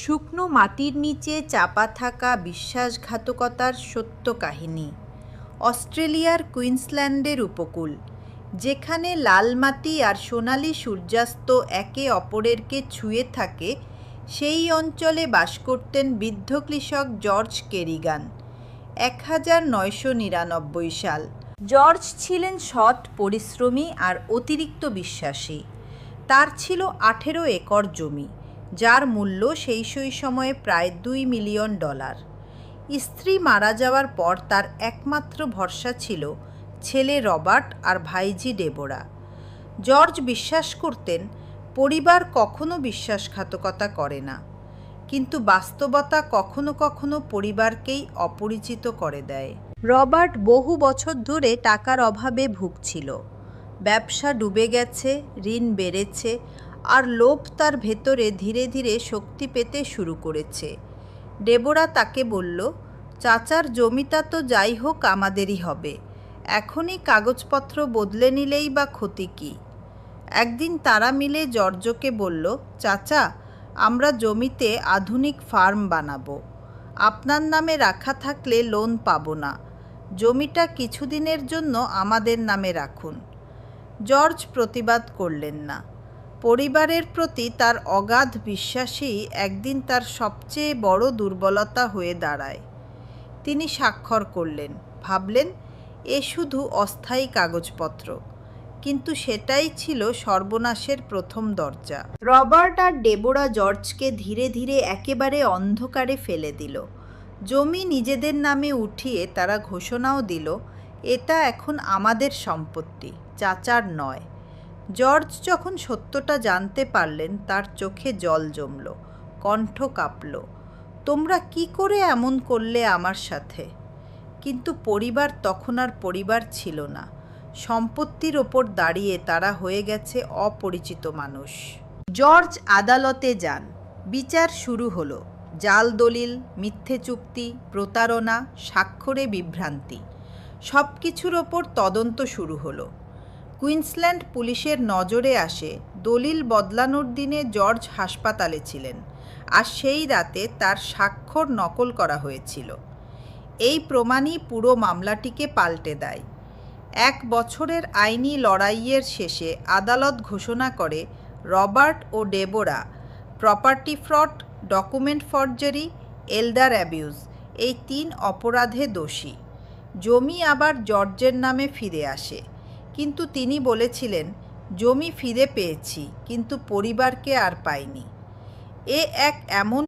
শুকনো মাটির নিচে চাপা থাকা বিশ্বাসঘাতকতার সত্য কাহিনী। অস্ট্রেলিয়ার কুইন্সল্যান্ডের উপকূল, যেখানে লাল মাটি আর সোনালি সূর্যাস্ত একে অপরেরকে ছুঁয়ে থাকে, সেই অঞ্চলে বাস করতেন বৃদ্ধ কৃষক জর্জ কেরিগান। এক হাজার নয়শো নিরানব্বই সাল। জর্জ ছিলেন সৎ, পরিশ্রমী আর অতিরিক্ত বিশ্বাসী। তার ছিল আঠেরো একর জমি। যার মূল্য সেই সেই সময়ে প্রায় দুই মিলিয়ন ডলার। স্ত্রী মারা যাওয়ার পর তার একমাত্র ভরসা ছিল ছেলে রবার্ট আর ভাইজি ডেবোরা। জর্জ বিশ্বাস করতেন, পরিবার কখনো বিশ্বাসঘাতকতা করে না, কিন্তু বাস্তবতা কখনো কখনো পরিবারকেই অপরিচিত করে দেয়। রবার্ট বহু বছর ধরে টাকার অভাবে ভুগছিল। ব্যবসা ডুবে গেছে, ঋণ বেড়েছে আর লোভ তার ভেতরে ধীরে ধীরে শক্তি পেতে শুরু করেছে। ডেবোরা তাকে বলল, চাচার জমিটা তো যাই হোক, আমাদেরই হবে। এখনই কাগজপত্র বদলে নিলেই বা ক্ষতি কী? একদিন তারা মিলে জর্জকে বলল, চাচা, আমরা জমিতে আধুনিক ফার্ম বানাবো। আপনার নামে রাখা থাকলে লোন পাবো না। জমিটা কিছুদিনের জন্য আমাদের নামে রাখুন। জর্জ প্রতিবাদ করলেন না। পরিবারের প্রতি তার অগাধ বিশ্বাসই একদিন তার সবচেয়ে বড় দুর্বলতা হয়ে দাঁড়ায়। তিনি স্বাক্ষর করলেন, ভাবলেন, এ শুধু অস্থায়ী কাগজপত্র। কিন্তু সেটাই ছিল সর্বনাশের প্রথম দরজা। রবার্ট আর ডেবোরা জর্জকে ধীরে ধীরে একেবারে অন্ধকারে ফেলে দিল। জমি নিজেদের নামে উঠিয়ে তারা ঘোষণাও দিল, এটা এখন আমাদের সম্পত্তি, চাচার নয়। জর্জ যখন সত্যটা জানতে পারলেন, তার চোখে জল জমল, কণ্ঠ কাঁপল, তোমরা কি করে এমন করলে আমার সাথে? কিন্তু পরিবার তখন আর পরিবার ছিল না। সম্পত্তির ওপর দাঁড়িয়ে তারা হয়ে গেছে অপরিচিত মানুষ। জর্জ আদালতে যান। বিচার শুরু হলো। জাল দলিল, মিথ্যে চুক্তি, প্রতারণা, স্বাক্ষরে বিভ্রান্তি। সব কিছুর ওপর তদন্ত শুরু হলো। কুইন্সল্যান্ড পুলিশের নজরে আসে দলিল বদলানোর দিনে জর্জ হাসপাতালে ছিলেন, আর সেই রাতে তার স্বাক্ষর নকল করা হয়েছিল। এই প্রমাণই পুরো মামলাটিকে পাল্টে দেয়। এক বছরের আইনি লড়াইয়ের শেষে আদালত ঘোষণা করে রবার্ট ও Deborah, property fraud, document forgery elder abuse, এই তিন অপরাধে দোষী। জমি আবার জর্জের নামে ফিরে আসে। কিন্তু তিনি বলেছিলেন জমি ফিরে পেয়েছি কিন্তু পরিবারকে আর পাইনি। এ এক এমন